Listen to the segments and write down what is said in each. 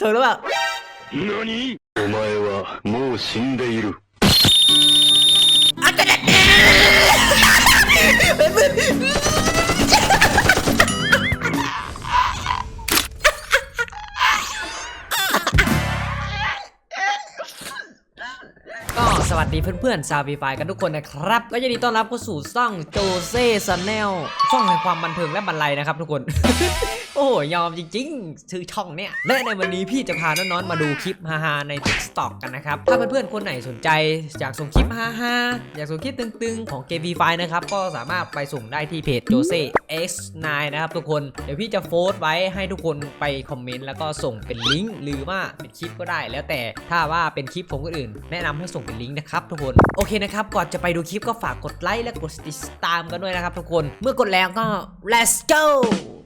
ถูกหรือเปล่า 何お前はもう死んでいる ก็สวัสดีเพื่อนๆชาววีไฟกันทุกคนนะครับ ก็ยินดีต้อนรับเข้าสู่ช่องโจเซ่ซันแนลช่องแห่งความบันเทิงและบรรลัยนะครับทุกคน โ อ้โหยอมจริงๆ ชื่อช่องเนี่ย และในวันนี้พี่จะพาน้องๆมาดูคลิปฮาๆใน TikTok กันนะครับ ถ้าเพื่อนๆคนไหนสนใจอยากส่งคลิปฮาๆอยากส่งคลิปตึงๆของเกม V5 นะครับ ก็สามารถไปส่งได้ที่เพจโจเซ่ X9 นะครับทุกคน เดี๋ยวพี่จะโพสต์ไว้ให้ทุกคนไปคอมเมนต์แล้วก็ส่งเป็นลิงก์หรือว่าเป็นคลิปก็ได้แล้วแต่ถ้าว่าเป็นคลิปของคนอื่น แนะนำให้ส่งเป็นลิงก์นะครับทุกคนโอเคนะครับก่อนจะไปดูคลิปก็ฝากกดไลค์และกดติดตามกันด้วยนะครับทุกคน เมื่อกดแล้วก็ let's go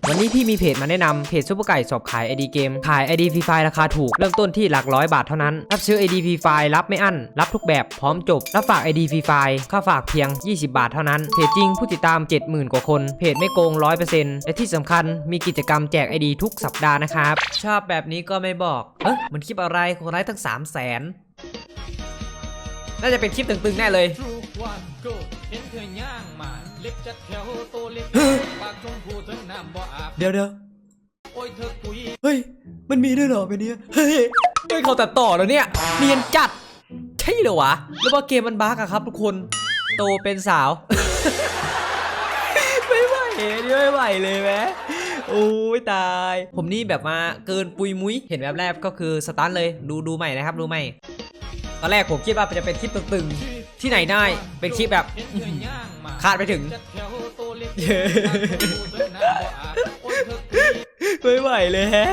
วันนี้พี่มีเพจมาแนะนำเพจซุปเปอร์ไก่สอบขาย ID เกม ขาย ID ฟรีไฟราคาถูก เริ่มต้นที่หลักร้อยบาทเท่านั้น รับซื้อ ID ฟรีไฟรับไม่อั้น รับทุกแบบพร้อมจบ รับฝาก ID ฟรีไฟค่าฝากเพียง 20 บาทเท่านั้น เพจจริงผู้ติดตาม 70,000 กว่าคน เพจไม่โกง 100%และที่สำคัญมีกิจกรรมแจก ID ทุกสัปดาห์นะครับ ชอบแบบนี้ก็ไม่บอก เอ๊ะมันคลิปอะไรคนไลค์ตั้ง 3 0 0 0 0 0น่าจะเป็นคลิปตึงๆแน่เลยทุกวันก็เห็นเธอย่างมาเล็บจัดแถวโตเล็กปากชมพูทั้งน้ำบ่อาบเดี๋ยวเดี๋ยวโอ้ย เธอกุยเฮ้ย มันมีด้วยเหรอไปเนี้ยเฮ้ยเฮ้ยเขาตัดต่อแล้วเนี่ยเนียนจัด ใช่เหรอวะหรือว่าเกมมันบั๊กอะครับทุกคนโตเป็นสาว ไม่ไหวไม่ไหวเลยแมโอ้ยตาย ผมนี่แบบมาเกินปุยมุ้ย เห็นแบบแรกก็คือสตาร์ทเลยดูดูใหม่นะครับดูใหม่ตอนแรกผมคิดว่าจะเป็นคลิปตึงๆ ที่ไหนได้เป็นคลิปแบบคาดไปถึง ไม่ไหวเลยแฮะ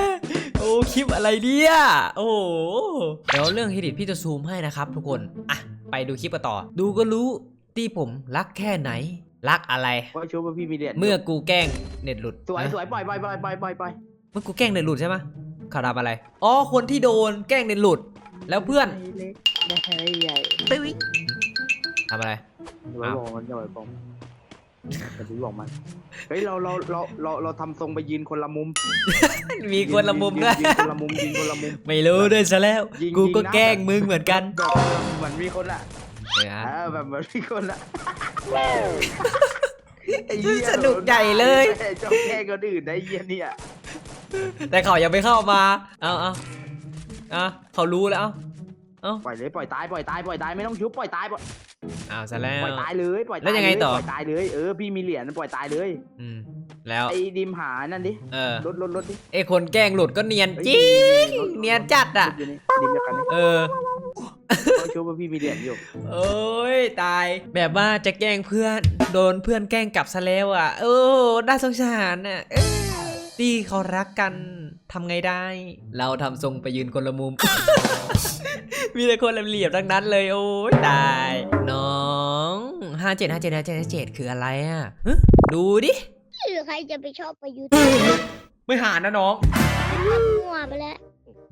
โอ้ คลิปอะไรเนี่ย โอ้โหเดี๋ยวเรื่องเฮดิตพี่จะซูมให้นะครับทุกคน อะ ไปดูคลิปกันต่อ ดูก็รู้ที่ผมรักแค่ไหน รักอะไรเพราะชูว่าพี่มีเหรียญเมื่อกูแกล้งเน็ตหลุดสวยนะสวยปล่อยปล่อยปล่อยปล่อยปล่อยปล่อยเมื่อกูแกล้งเน็ตหลุดใช่ไหมข่าวดำอะไร อ๋อ คนที่โดนแกล้งเน็ตหลุด แล้วเพื่อนเล็กได้ใหญ่ทำอะไร อย่าไปบอกมันอย่าไปบอก อย่าไปบอกมันเฮ้ยเราเราเราเราเราทำทรงไปยืนคนละมุมมีคนละมุมด้วย ยืนคนละมุมยืนคนละมุม ไม่รู้ด้วยซะแล้ว ยิงกูก็ยิงนะ แกล้งมึงเหมือนกันแบบเหมือนมีคนละเออฮะเออแบบเหมือนมีคนละไอ้เหี้ยสนุกใหญ่เลย เจ้าแกล้งคนอื่นได้เหี้ยเนี่ยแต่เขายังไม่เข้ามา เอาเอาเอาเขารู้แล้ว เอาปล่อยเลยปล่อยตายปล่อยตายปล่อยตายไม่ต้องชุบปล่อยตายปล่อย เอาซะแล้ว ปล่อยตายเลยปล่อยตายแล้วยังไงต่อ ปล่อยตายเลยเออพี่มีเหรียญปล่อยตายเลยอืมแล้ว ไอ้ดิมหานั่นดิเออ รถรถรถดิไอคนแกล้งหลุดก็เนียนจริงเนียนจัดอะดิมเดียวกันนี่เออ เขาชูว่าพี่มีเหรียญอยู่โอ้ยตาย แบบว่าจะแกล้งเพื่อน โดนเพื่อนแกล้งกลับซะแล้วอะโอ้น่าสงสารอะเอ้ยที่เขารักกันทำไงได้ เราทำทรงไปยืนคนละมุม มีแต่คนเหลี่ยมๆทั้งนั้นเลย โอ้ยตายน้อง ห้าเจ็ดห้าเจ็ดห้าเจ็ดห้าเจ็ดคืออะไรอะฮะดูดิหรือใครจะไปชอบประยุทธ์ไม่หานะน้องมั่วไปแล้ว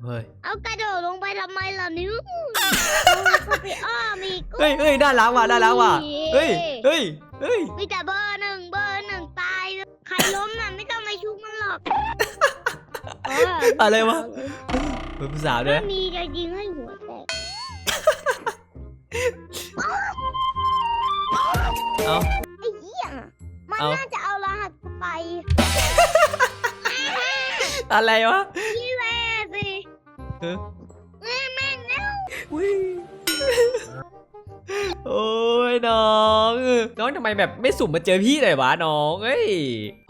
เฮ้ยเอากระโดดลงไปทำไมล่ะนิ้วก็ไปอ้อมอีกเฮ้ยเฮ้ยน่ารักว่ะน่ารักว่ะเฮ้ยเฮ้ยเฮ้ยมีแต่เบอร์หนึ่งเบอร์หนึ่งตายใครล้มน่ะไม่ต้องไปชุบมันหรอกเอะไรวะเป็นภาษาวด้วถ้ายมี เอา ไอ้เหี้ยมันเอา น่าจะเอารหัสไปอะไรวะพี่แม่สิเออแม่แม่งแล้ววิ่งโอ้ยน้องเออน้องทำไมแบบไม่สุ่มมาเจอพี่เลยวะน้องเอ้ย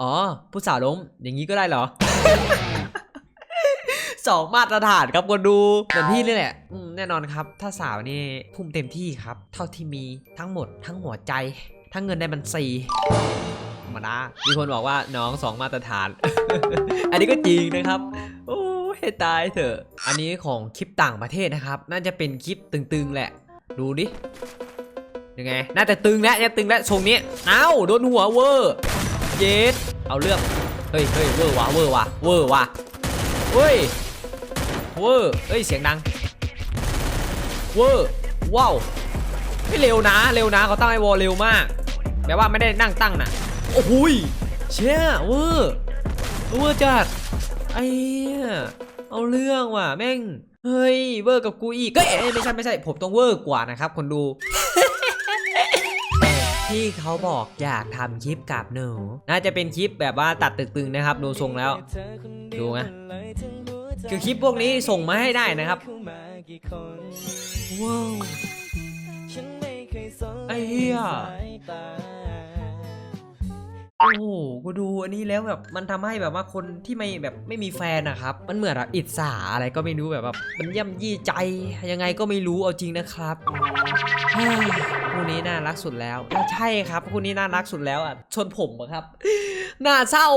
อ๋อ ผู้สาวล้มอย่างนี้ก็ได้เหรอ สองมาตรฐานครับคนดูเหมือนพี่นี่แหละอืมแน่นอนครับ ถ้าสาวนี่ทุ่มเต็มที่ครับ เท่าที่มีทั้งหมดทั้งหัวใจ ทั้งเงินในบัญชีธรรมดามีคนบอกว่าน้องสองมาตรฐาน อันนี้ก็จริงนะครับ โอ้ยให้ตายเถอะ อันนี้ของคลิปต่างประเทศนะครับ น่าจะเป็นคลิปตึงๆแหละ ดูดิ ยังไง น่าจะตึงแล้วเนี่ยตึงแล้วทรงนี้ เอ้าโดนหัวเวอร์ เย็ดเอาเรื่อง เฮ้ยเฮ้ยเวอร์ว่ะเวอร์ว่ะเวอร์ว่ะเฮ้ย เวอร์เอ้ย เสียงดัง เวอร์ ว้าว ไม่เร็วนะ เร็วนะเขาตั้งไอ้วอลเร็วมากแบบว่าไม่ได้นั่งตั้งนะโอ้โหยเชี่ยเวอร์เวอร์จัดไอ้เอาเรื่องว่ะแม่งเฮ้ยเวอร์กับกูอีกก็เอ้ยไม่ใช่ไม่ใช่ผมต้องเวอร์กว่านะครับคนดูที่เขาบอกอยากทำคลิปกับหนู น่าจะเป็นคลิปแบบว่าตัดตึงๆนะครับ ดูทรงแล้ว ดูไงคือคลิปพวกนี้ส่งมาให้ได้นะครับว้าว เหี้ยโอ้โหกูดูอันนี้แล้วแบบมันทำให้แบบว่าคนที่ไม่แบบไม่มีแฟนนะครับ มันเหมือนแบบอิจฉาอะไรก็ไม่รู้แบบแบบมันย่ำยี่ใจยังไงก็ไม่รู้เอาจริงนะครับคู่นี้น่ารักสุดแล้วใช่ครับคู่นี้น่ารักสุดแล้วอะชนผมอะครับน่าเศร้า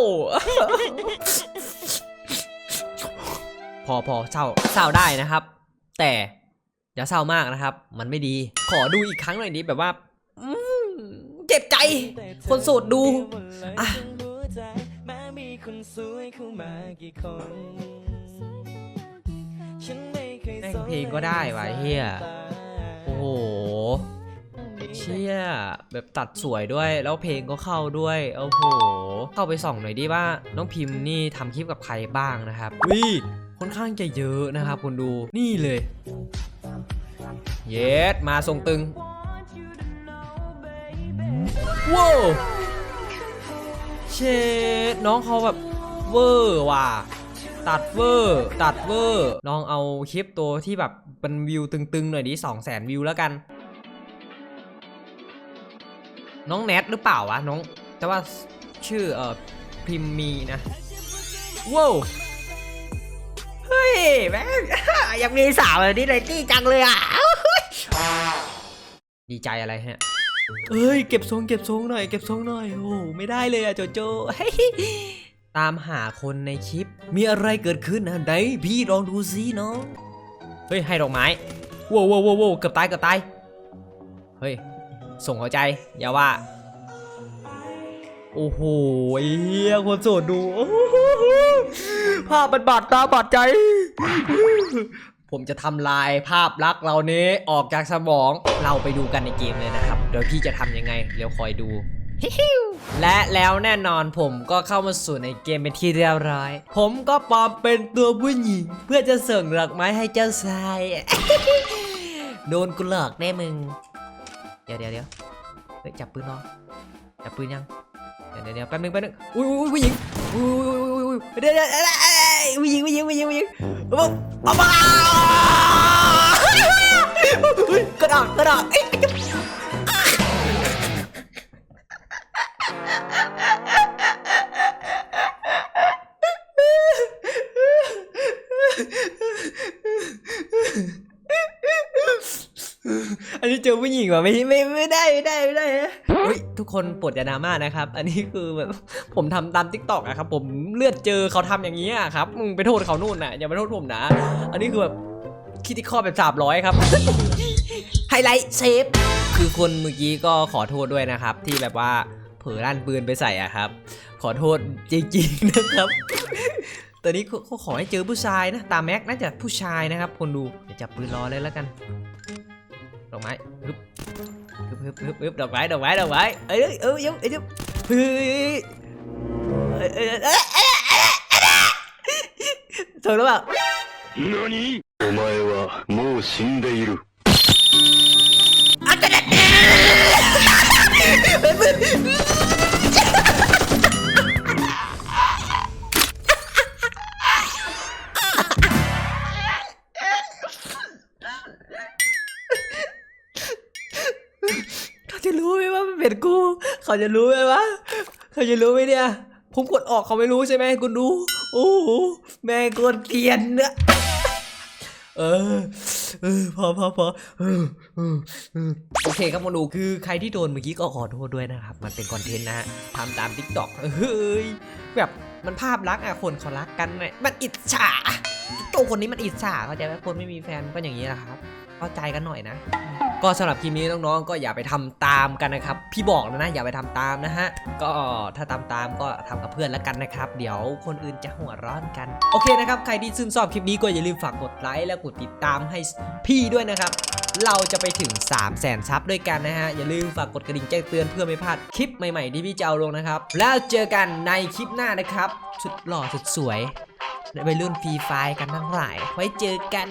พอพอเศร้าเศร้าได้นะครับ แต่อย่าเศร้ามากนะครับ มันไม่ดี ขอดูอีกครั้งหน่อยดิแบบว่า อืมเจ็บใจ คนโสดดู อะ แม่งเพลงก็ได้วะเฮียโอ้โหเชี่ยแบบตัดสวยด้วยแล้วเพลงก็เข้าด้วยโอ้โห เข้าไปส่องหน่อยดิว่าน้องพิมพ์นี่ทำคลิปกับใครบ้างนะครับวิค่อนข้างจะเยอะนะครับคุณดูนี่เลย เยสมาทรงตึง ว้าวเชดน้องเขาแบบเวอร์ว่ะตัดเวอร์ตัดเวอร์ลองเอาคลิปตัวที่แบบเป็นวิวตึงๆหน่อยดิสองแสนวิวแล้วกัน น้องแนทหรือเปล่าวะน้อง แต่ว่าชื่อเอ่อพิมมีนะว้าวเฮ้ยแม่งอยากมีสาวแบบนี้เลยตี้จังเลยอะดีใจอะไรฮะ เอ้ยเก็บทรงเก็บทรงหน่อยเก็บทรงหน่อยโอ้ไม่ได้เลยอะโจโจเฮ้ยตามหาคนในคลิป มีอะไรเกิดขึ้นนะไหนพี่ลองดูซิน้องเฮ้ยให้ดอกไม้ว้าวว้าวว้าวเกือบตายเกือบตายเฮ้ยส่งหัวใจอย่าว่า โอ้โหเฮียคนโสดดูภาพมันบาดตาบาดใจ ผมจะทำลายภาพลักษณ์เรานี้ออกจากสมองเราไปดูกันในเกมเลยนะครับ เดี๋ยวพี่จะทำยังไง เดี๋ยวคอยดู และแล้วแน่นอนผมก็เข้ามาสู่ในเกมเป็นที่เรียบร้อย ผมก็ปลอมเป็นตัวผู้หญิง เพื่อจะเส่งดอกไม้ให้เจ้าชาย โดนกูหลอกแน่มึง เดี๋ยวเดี๋ยวเดี๋ยวเฮ้ยจับปืนรอจับปืนยัง เดี๋ยวเดี๋ยวแป๊บนึงแป๊บนึงอุ้ยอุ้ยผู้หญิงอุ้ยอุ้ยอุ้ยอุ้ยเดี๋ยวเดี๋ยวเดี๋ยวผู้หญิงผู้หญิงผู้หญิงผู้หญิงเอาเอามา กระดอกกระดอก ญิงว่ะไม่ไม่ไม่ได้ไม่ได้ไม่ได้เฮ้ยทุกคนโปรดอย่าดราม่านะครับ อันนี้คือแบบผมทำตามทิกตอกอะครับ ผมเลือดเจอเขาทำอย่างนี้อะครับมึงไปโทษเขานู่นน่ะอย่าไปโทษผมนะ อันนี้คือแบบคิดที่ข้อแบบสามร้อยครับไฮไลท์เซฟคือคนเมื่อกี้ก็ขอโทษด้วยนะครับ ที่แบบว่าเผลอลั่นปืนไปใส่อะครับ ขอโทษจริงๆนะครับตอนนี้เขาขอให้เจอผู้ชายนะ ตามแม็กน่าจะผู้ชายนะครับ คนดูเดี๋ยวจับปืนรอเลยแล้วกัน ดอกไม้ฮึบฮึบฮึบฮึบฮึบดอกไม้ดอกไม้ดอกไม้เอ้ยเอ้ยเอ้ยเอ้ยเอ้ยเฮ้ยเอ้ยเอ้ยเอ้ยเอ้ยเอ้ยถูกหรือเปล่า 何お前はもう死んでいる。 เขา เป็นกู เขาจะรู้ไหมวะ เขาจะรู้ไหมเนี่ย ผมกดออกเขาไม่รู้ใช่ไหมคุณดูโอ้โหแม่กดเกลียนเนอะเออเออพอพอพอโอเคครับคุณดูคือใครที่โดนเมื่อกี้ก็ขอโทษด้วยนะครับ มันเป็นคอนเทนต์นะฮะทำตามทิกตอกเฮ้ยแบบมันภาพลักษณ์อะคนเขารักกันเนี่ยมันอิจฉาตัวคนนี้มันอิจฉาเข้าใจไหมคนไม่มีแฟนก็อย่างนี้แหละครับ เข้าใจกันหน่อยนะ ก็สำหรับคลิปนี้น้องๆ ก็อย่าไปทำตามกันนะครับ พี่บอกแล้วนะ อย่าไปทำตามนะฮะ ก็ถ้าตามตามก็ทำกับเพื่อนแล้วกันนะครับ เดี๋ยวคนอื่นจะหัวร้อนกัน โอเคนะครับ ใครที่ชื่นชอบคลิปนี้ก็อย่าลืมฝากกดไลค์และกดติดตามให้พี่ด้วยนะครับ เราจะไปถึง 3 0 0แสนซับด้วยกันนะฮะ อย่าลืมฝากกดกระดิ่งแจ้งเตือนเพื่อไม่พลาดคลิปใหม่ๆที่พี่จะเอาลงนะครับ แล้วเจอกันในคลิปหน้านะครับ สุดหล่อสุดสวยไปรุ่นฟรีไฟกันทั้งหลาย ไว้เจอกัน